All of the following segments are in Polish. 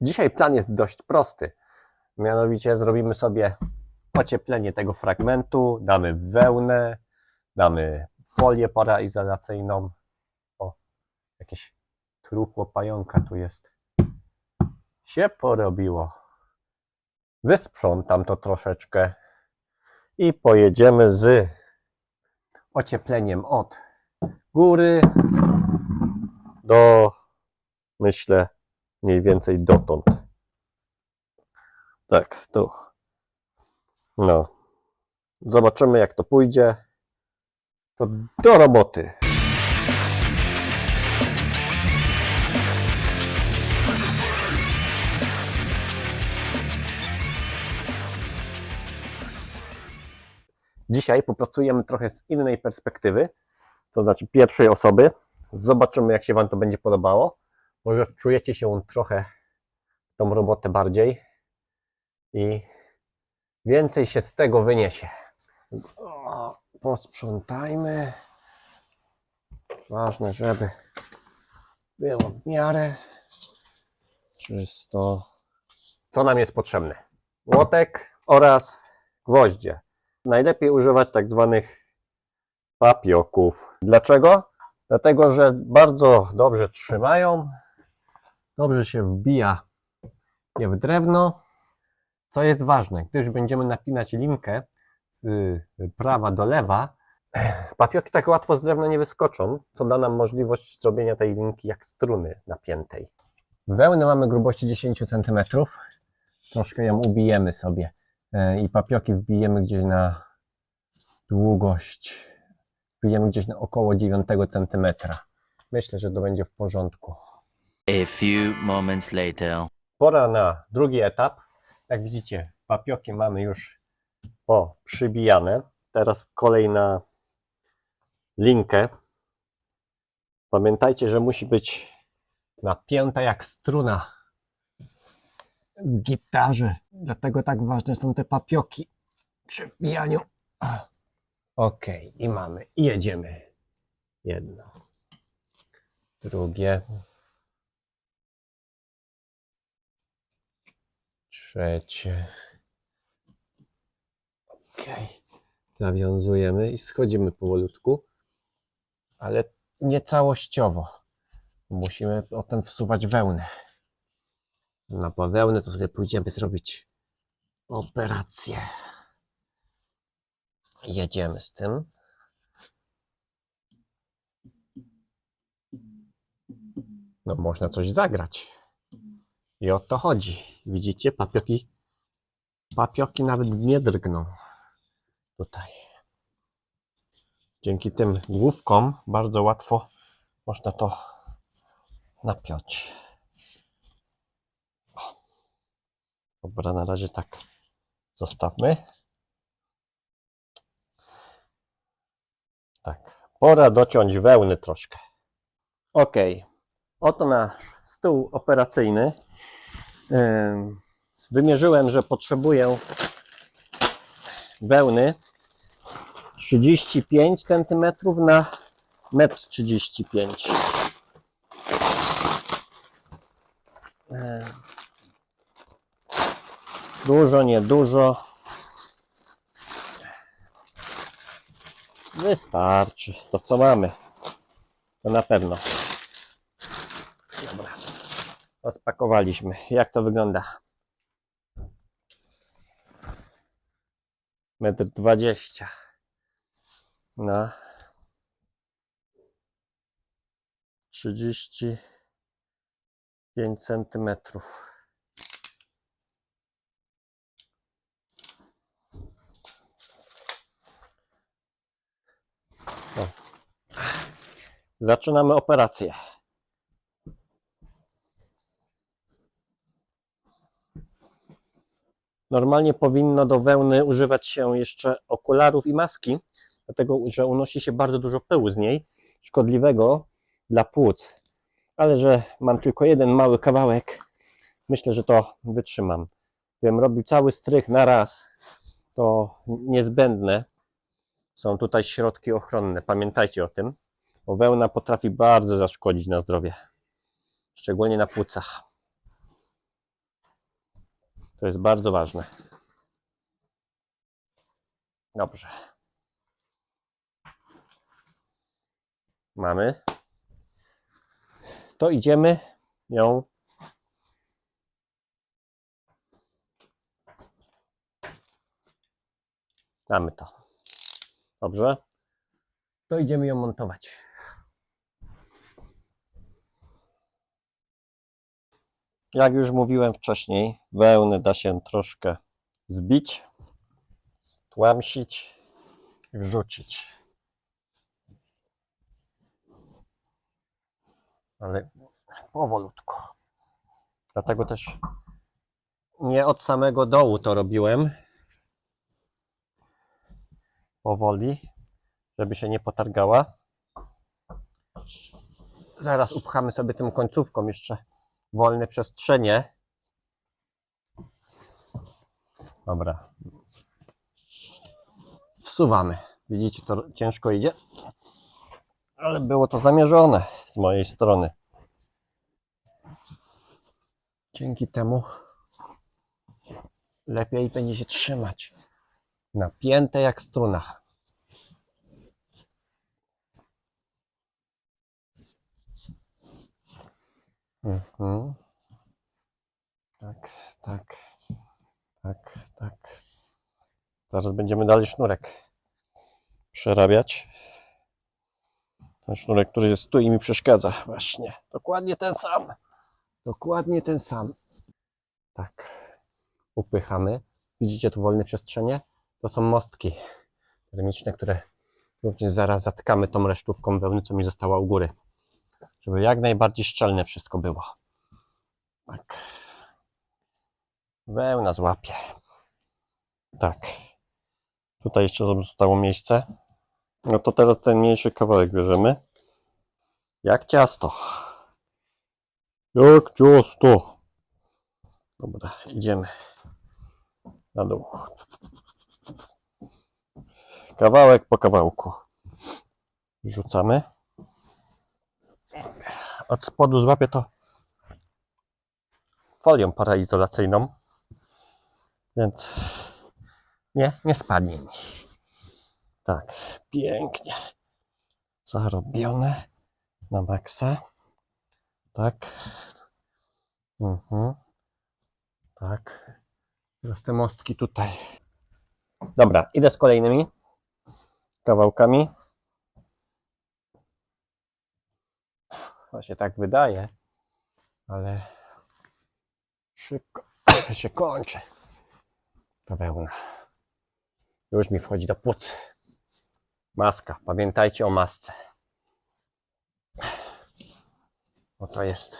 Dzisiaj plan jest dość prosty. Mianowicie zrobimy sobie ocieplenie tego fragmentu, damy wełnę, damy folię paraizolacyjną. O, jakieś truchło pająka tu jest. Się porobiło. Wysprzątam to troszeczkę i pojedziemy z ociepleniem od góry do, myślę, mniej więcej dotąd. Tak, tu. No. Zobaczymy, jak to pójdzie. To do roboty. Dzisiaj popracujemy trochę z innej perspektywy, to znaczy pierwszej osoby. Zobaczymy, jak się Wam to będzie podobało. Może wczujecie się trochę w tą robotę bardziej i więcej się z tego wyniesie. Posprzątajmy. Ważne, żeby było w miarę czysto. Co nam jest potrzebne? Łotek oraz gwoździe. Najlepiej używać tak zwanych papioków. Dlaczego? Dlatego, że bardzo dobrze trzymają, dobrze się wbija je w drewno, co jest ważne, gdyż będziemy napinać linkę z prawa do lewa, papioki tak łatwo z drewna nie wyskoczą, co da nam możliwość zrobienia tej linki jak struny napiętej. Wełnę mamy grubości 10 cm, troszkę ją ubijemy sobie e, i papioki wbijemy gdzieś na długość, wbijemy gdzieś na około 9 cm. Myślę, że to będzie w porządku. A few moments later. Pora na drugi etap. Jak widzicie, papioki mamy już przybijane. Teraz kolej na linkę. Pamiętajcie, że musi być napięta jak struna w gitarze. Dlatego tak ważne są te papioki przy wbijaniu. Ok, i mamy. I jedziemy. Jedno. Drugie. Trzecie. Ok. Zawiązujemy i schodzimy powolutku, ale nie całościowo. Musimy potem wsuwać wełnę. Na bawełnę to sobie pójdziemy zrobić operację. Jedziemy z tym. No można coś zagrać. I o to chodzi. Widzicie, papioki, papioki nawet nie drgną. Tutaj. Dzięki tym główkom bardzo łatwo można to napiąć. O. Dobra, na razie tak zostawmy. Tak, pora dociąć wełny troszkę. Ok, oto nasz stół operacyjny. Ym, Wymierzyłem, że potrzebuję wełny 35 cm na 1,35 m. Dużo, niedużo. Wystarczy to, co mamy. To na pewno. Rozpakowaliśmy. Jak to wygląda? Metr dwadzieścia na trzydzieści pięć centymetrów. Zaczynamy operację. Normalnie powinno do wełny używać się jeszcze okularów i maski, dlatego że unosi się bardzo dużo pyłu z niej, szkodliwego dla płuc. Ale że mam tylko jeden mały kawałek, myślę, że to wytrzymam. Gdybym robił cały strych na raz, to niezbędne są tutaj środki ochronne. Pamiętajcie o tym, bo wełna potrafi bardzo zaszkodzić na zdrowie, szczególnie na płucach. To jest bardzo ważne. Dobrze. Mamy. To idziemy ją Mamy to. Dobrze. To idziemy ją montować. Jak już mówiłem wcześniej, wełnę da się troszkę zbić, stłamsić i wrzucić. Ale powolutku. Dlatego też nie od samego dołu to robiłem. Powoli, żeby się nie potargała. Zaraz upchamy sobie tym końcówką jeszcze wolne przestrzenie. Dobra. Wsuwamy. Widzicie, to ciężko idzie. Ale było to zamierzone z mojej strony. Dzięki temu lepiej będzie się trzymać. Napięte jak struna. Mhm. Tak, tak, tak, tak. Zaraz będziemy dalej sznurek przerabiać. Ten sznurek, który jest tu i mi przeszkadza. Właśnie. Dokładnie ten sam. Dokładnie ten sam. Tak. Upychamy. Widzicie tu wolne przestrzenie? To są mostki termiczne, które również zaraz zatkamy tą resztówką wełny, co mi została u góry. Żeby jak najbardziej szczelne wszystko było. Tak. Wełna złapie. Tak. Tutaj jeszcze zostało miejsce. No to teraz ten mniejszy kawałek bierzemy. Jak ciasto. Jak ciasto. Dobra, idziemy na dół. Kawałek po kawałku. Rzucamy. Od spodu złapię to folią paraizolacyjną. Więc nie, nie spadnie mi. Tak, pięknie. Zarobione na maksa. Tak. Mhm. Tak. Teraz te mostki tutaj. Dobra, idę z kolejnymi kawałkami. Właśnie tak wydaje, ale szybko się kończy ta wełna. Już mi wchodzi do płuc. Maska. Pamiętajcie o masce. Bo to jest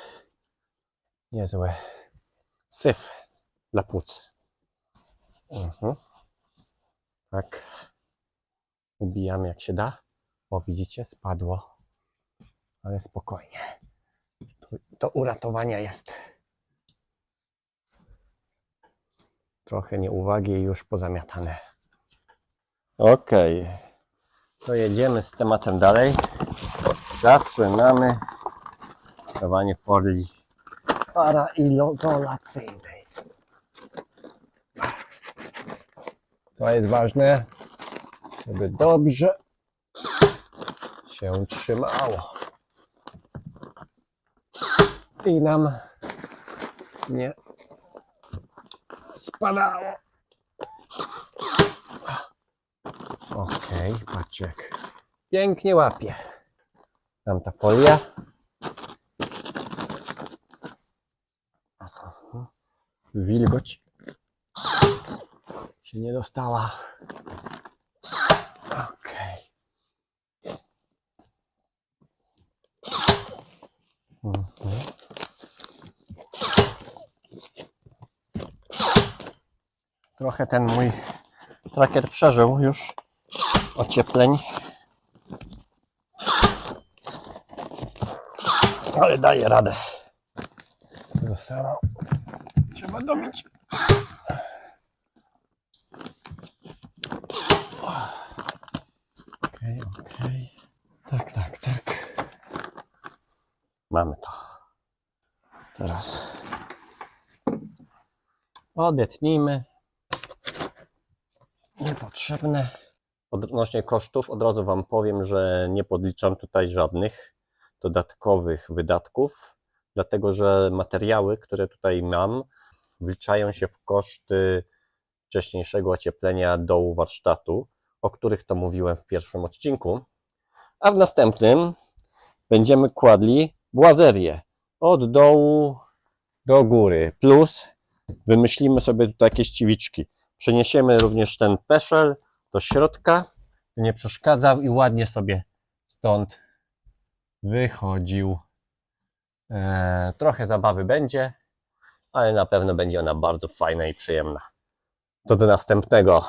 niezły syf dla płuc. Mhm. Tak. Ubijamy jak się da. O, widzicie, spadło. Ale spokojnie. To, to uratowania jest. Trochę nieuwagi i już pozamiatane. Okej. To jedziemy z tematem dalej. Zaczynamy dawanie folii paraizolacyjnej. To jest ważne, żeby dobrze się trzymało. I nam nie spadało. Okej, patrzcie jak pięknie łapie. Tam ta folia. Wilgoć się nie dostała. Trochę ten mój tracker przeżył już ociepleń. Ale daje radę. Zostało. Trzeba dobić. Okej, okej. Tak, tak, tak. Mamy to. Teraz Odetnijmy. Niepotrzebne. Odnośnie kosztów od razu Wam powiem, że nie podliczam tutaj żadnych dodatkowych wydatków, dlatego że materiały, które tutaj mam, wliczają się w koszty wcześniejszego ocieplenia dołu warsztatu, o których to mówiłem w pierwszym odcinku. A w następnym będziemy kładli błazerię od dołu do góry. Plus wymyślimy sobie tutaj jakieś ciwiczki. Przeniesiemy również ten peszel do środka, nie przeszkadzał i ładnie sobie stąd wychodził. Eee, trochę zabawy będzie, ale na pewno będzie ona bardzo fajna i przyjemna. To do następnego.